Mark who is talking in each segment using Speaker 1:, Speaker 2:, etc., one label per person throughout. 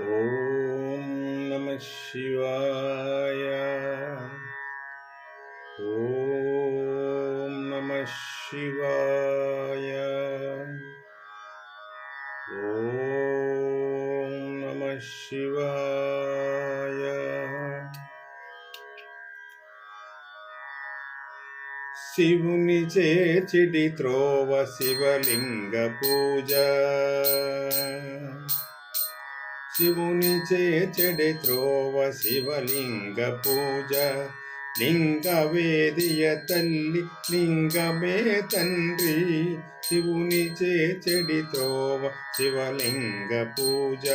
Speaker 1: ఓం నమ శివాయ. ఓం నమ శివాయ. ఓం నమ శివాయ. శివుని చేచిడి త్రోవ శివలింగ పూజ. శివుని చేచెడి త్రోవ శివలింగ పూజ. లింగ వేదియ తల్లి లింగమే తండ్రి. శివుని చేచెడి త్రోవ శివలింగ పూజ.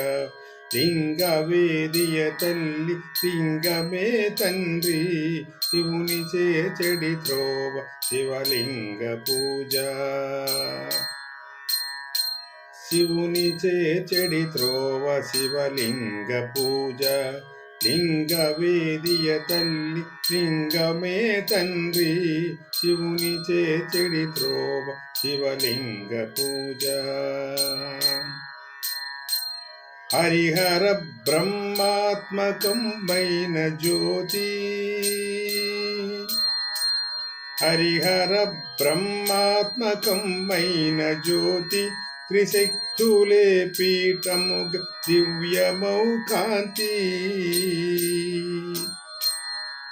Speaker 1: లింగ వేదియ తల్లి లింగమే తండ్రి. శివుని చేచెడి త్రోవ శివలింగ పూజ. శివుని చేచెడి త్రోవ శివలింగ పూజ. లింగ వేదియ తల్లి లింగమే తండ్రి. శివుని చేచెడి త్రోవ శివలింగ పూజ. హరిహర బ్రహ్మాత్మకమైన జ్యోతి. హరిహర బ్రహ్మాత్మకమైన జ్యోతి. త్రిశక్తులే పీఠము దివ్యమౌ కాంతి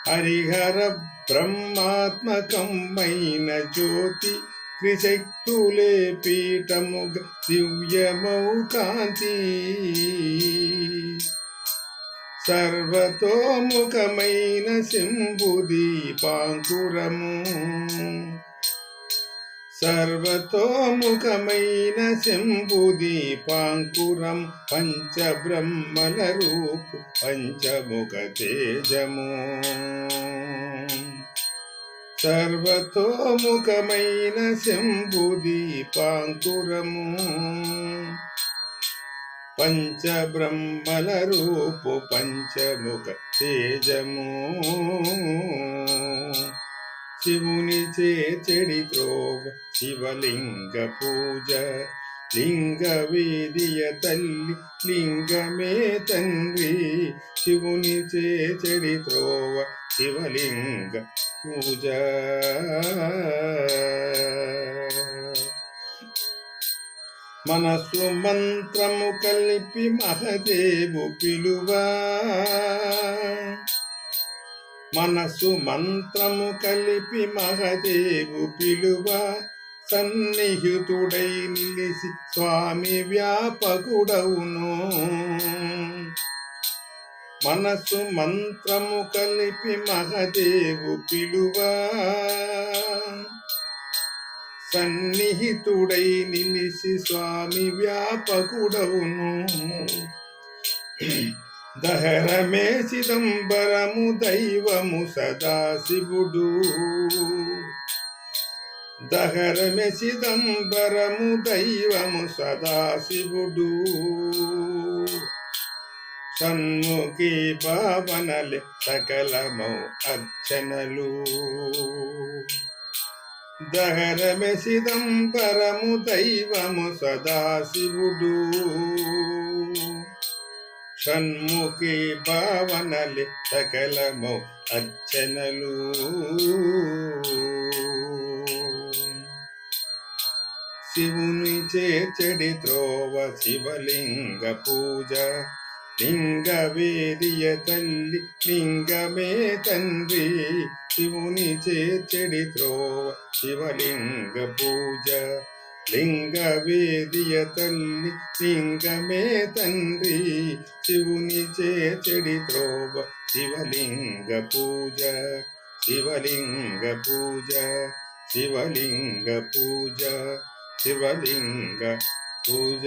Speaker 1: హరిహర బ్రహ్మాత్మకమైన జ్యోతి త్రిశక్తులే పీఠము దివ్యమౌ కాంతి సర్వతోముఖమైన శంభు దీపాంకురము. సర్వతోముఖమైన శంభు దీపాంకురం పంచబ్రహ్మల రూపు పంచముఖ తేజము. సర్వతోముఖమైన శంభు దీపాంకురము పంచబ్రహ్మల రూపు పంచముఖ తేజము. శివుని చేచెడి త్రోవ శివలింగ పూజ. లింగ వేదియ తల్లి లింగమే తండ్రి. శివుని చేచెడి త్రోవ శివలింగ పూజ. మనస్సు మంత్రము కలిపి మహదేవు పిలువా. మనసు మంత్రము కలిపి మహదేవు పిలువ. సన్నిహితుడై నిలిసి స్వామి వ్యాపకుడవును. మనసు మంత్రము కలిపి మహదేవు పిలువ. సన్నిహితుడై నిలిసి స్వామి వ్యాపకుడవును. దహరమే చిదంబరము దైవము సదాశివుడు దహరమే చిదంబరము దైవము సదాశివుడు సన్ముఖి భావనలే సకలమౌ అర్చనలు. దహరమే చిదంబరము దైవము సదాశివుడు షణ్ముఖి భావనలి సకలము అర్చనలు. శివుని చేచడి త్రోవ శివలింగ పూజ. లింగ వేదియ తల్లి లింగమే తండ్రి. శివుని చేచడి త్రోవ శివలింగ పూజ. లింగ వేదియ తల్లి లింగమే తండ్రి. శివుని చేచెడి త్రోవ శివలింగ పూజ శివలింగ పూజ శివలింగ పూజ శివలింగ పూజ.